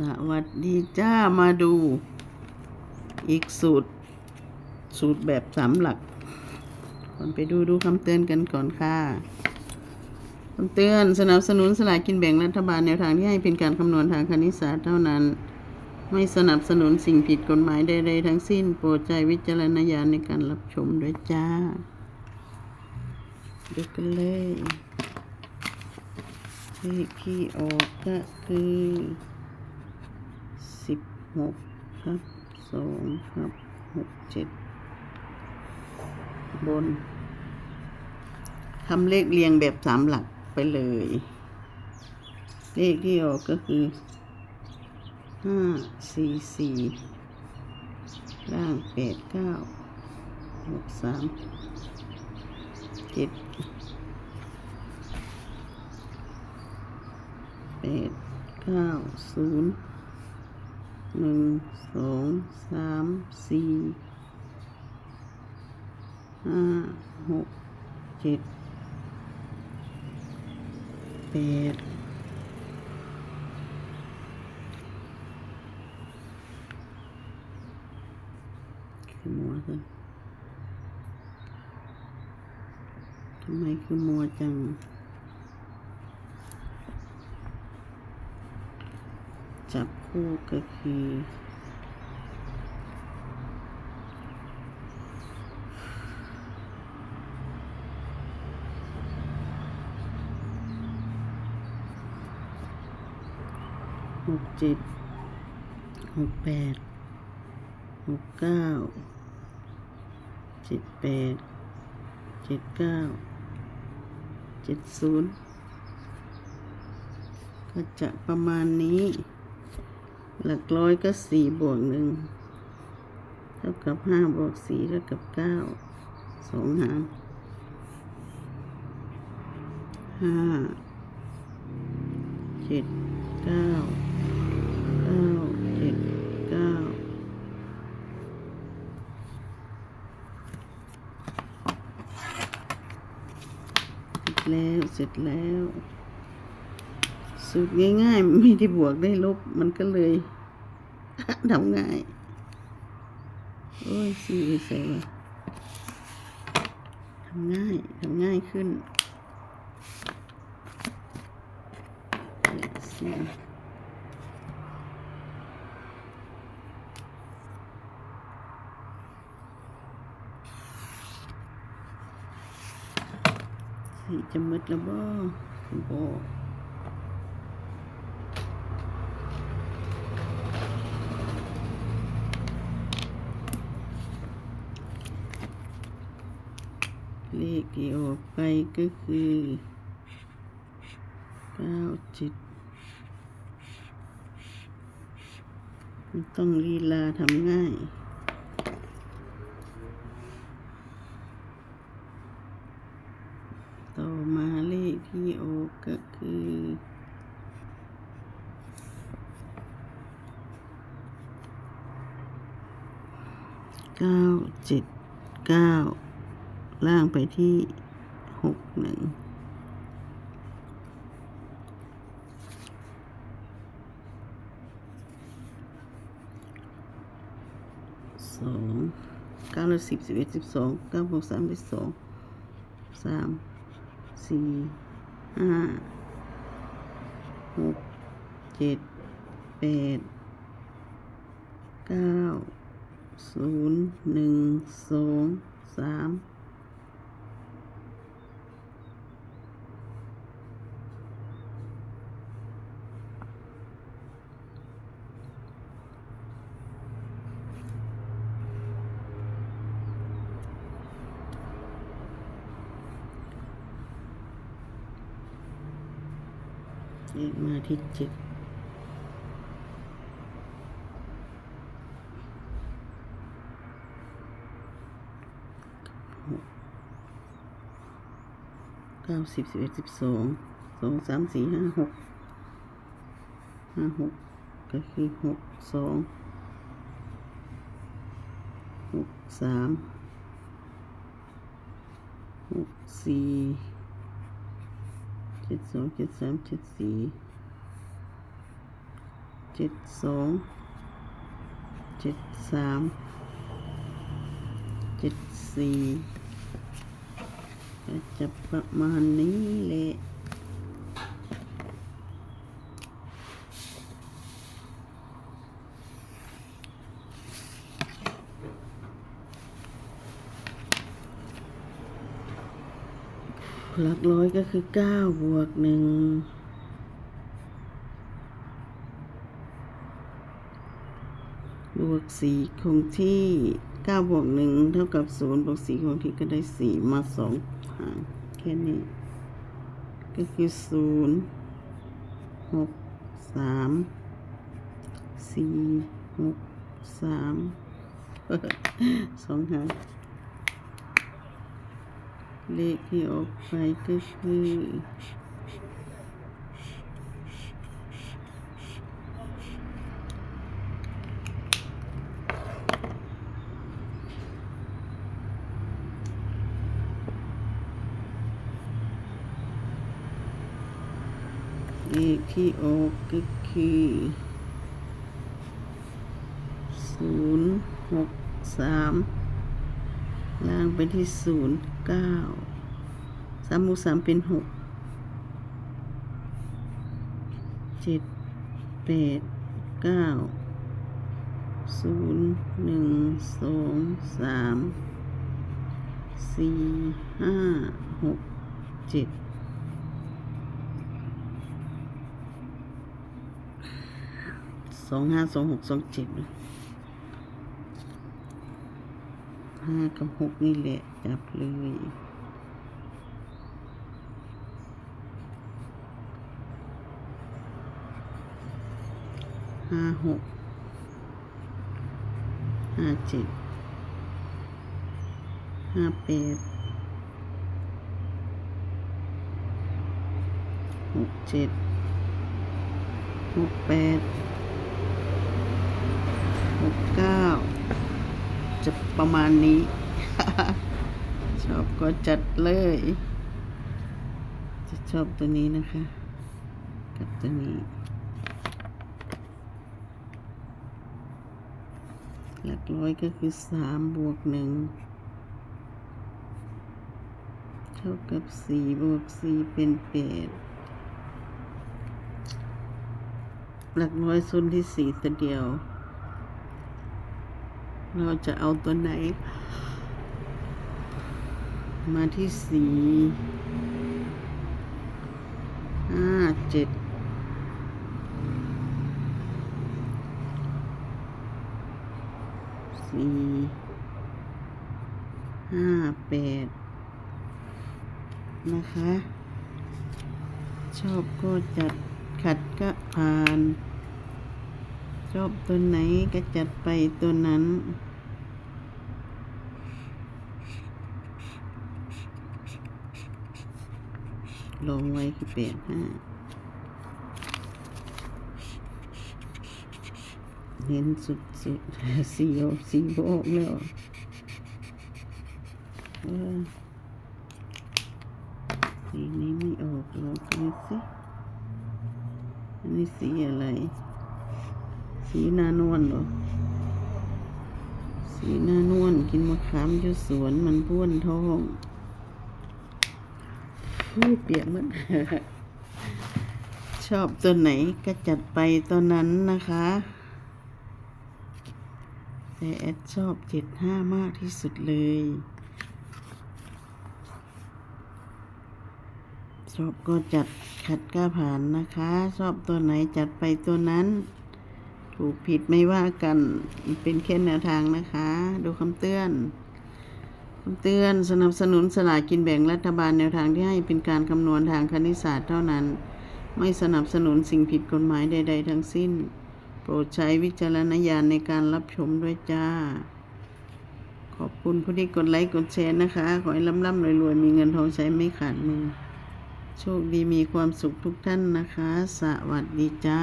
สวัสดีจ้ามาดู อีกสูตร สูตรแบบสามหลักก่อนไปดูดูคำเตือนกันก่อนค่ะคำเตือนสนับสนุนสลากกินแบ่งรัฐบาลแนวทางที่ให้เป็นการคำนวณทางคณิตศาสตร์เท่านั้น ไม่สนับสนุนสิ่งผิดกฎหมายใดๆทั้งสิ้น โปรดใจวิจารณญาณในการรับชมด้วยจ้า ดูกันเลยเลขที่ออกก็คือ หกครับสองครับหกเจ็ดบนทำเลขเรียงแบบสามหลักไปเลย เลขที่ออกก็คือห้าสี่สี่ล่างแปดเก้าหกสามเจ็ดแปดเก้าศูนย์ หนึ่งสองสามสี่ห้าหกเจ็ดแปดคือมัวกันทำไมคือมัวจังจับ คู่ก็คือหกเจ็ดหกแปดหกเก้าเจ็ดแปดเจ็ดเก้าเจ็ดศูนย์ก็จะประมาณนี้ หลักร้อยก็สี่บวกหนึ่งเท่ากับห้าบวกสี่เท่ากับเก้าสองหารห้าเจ็ดเก้าเก้าเจ็ดเก้าเสร็จแล้วเสร็จแล้วสูตรง่ายๆ ไม่ได้บวกได้ลบมันก็เลย ทำง่ายโอ้ยสี่ไปใส่วทำง่ายทำง่ายขึ้นสีสีจะมืดแล้วบ่บ่ เลขที่ออกไปก็คือเก้าเจ็ดไม่ต้องลีลาทำง่ายต่อมาเลขที่ออกก็คือเก้าเจ็ดเก้า ล่างไปที่หกหนึ่งสองเก้าและสิบสิบเอ็ดสิบสองเก้าบวกสามเป็นสองสามสี่ห้าหกเจ็ดแปดเก้าศูนย์หนึ่งสองสาม เลขมาที่เจ็ดหกเก้าสิบสิบเอ็ดสิบสองสองสามสี่ห้าหกห้าหกก็คือหกสองหกสามหกสี่ จ็ดสองเจ็ดสามเจ็ดสี่เจ็ดสองเจ็ดสามเจ็ดสี่ก็จะประมาณนี้แหละ หลักร้อยก็คือเก้าบวกหนึ่งบวกสี่คงที่เก้าบวกหนึ่งเท่ากับศูนย์บวกสี่คงที่ก็ได้สี่มาสองหางแค่นี้ ก็คือศูนย์หกสามสี่หกสามสองหาง เลขที่ออกไปก็คือเลขที่ออกก็คือศูนย์หกสามล่างไปที่ศูนย์ เก้าสามบวกสามเป็นหกเจ็ดแปดเก้าศูนย์หนึ่งสองสามสี่ห้าหกเจ็ดสองห้าสองหกสองเจ็ด ห้ากับหกนี่แหละจับเลยห้าหกห้าเจ็ดห้าแปดหกเจ็ดหกแปดหกเก้า จะประมาณนี้ ชอบก็จัดเลย จะชอบตัวนี้นะคะ กับตัวนี้ หลักร้อยก็คือสามบวกหนึ่งเท่ากับสี่บวกสี่เป็นแปดหลักร้อยส่วนที่สี่ตัวเดียว เราจะเอาตัวไหน มาที่สี่ห้าเจ็ดสี่ห้าแปดนะคะ ชอบก็จัดขัดก็ผ่าน ชอบตัวไหนก็จัดไปตัวนั้น ลงไว้คือแปดห้าเน้นสุดสุดๆสี่ออกสี่บกแล้วออสีนี้ไม่ออกลองดูสิอันนี้สีอะไร สีนานวลเหรอ สีนานวลกินมะขามอยู่สวนมันพ้วนท้องอุ้เปียกหมันชอบตัวไหนก็จัดไปตัวนั้นนะคะ แต่แอดชอบเจ็ดห้ามากที่สุดเลยชอบก็จัดขัดกล้าผ่านนะคะ ชอบตัวไหนจัดไปตัวนั้น ถูกผิดไม่ว่ากันเป็นแค่แนวทางนะคะ ดูคำเตือนคำเตือนสนับสนุนสลากกินแบ่งรัฐบาลแนวทางที่ให้เป็นการคำนวณทางคณิตศาสตร์เท่านั้น ไม่สนับสนุนสิ่งผิดกฎหมายใด ๆ ทั้งสิ้น โปรดใช้วิจารณญาณในการรับชมด้วยจ้า ขอบคุณผู้ที่กดไลค์กดแชร์นะคะ ขอให้ร่ำๆรวยๆมีเงินทองใช้ไม่ขาดมือโชคดีมีความสุขทุกท่านนะคะ สวัสดีจ้า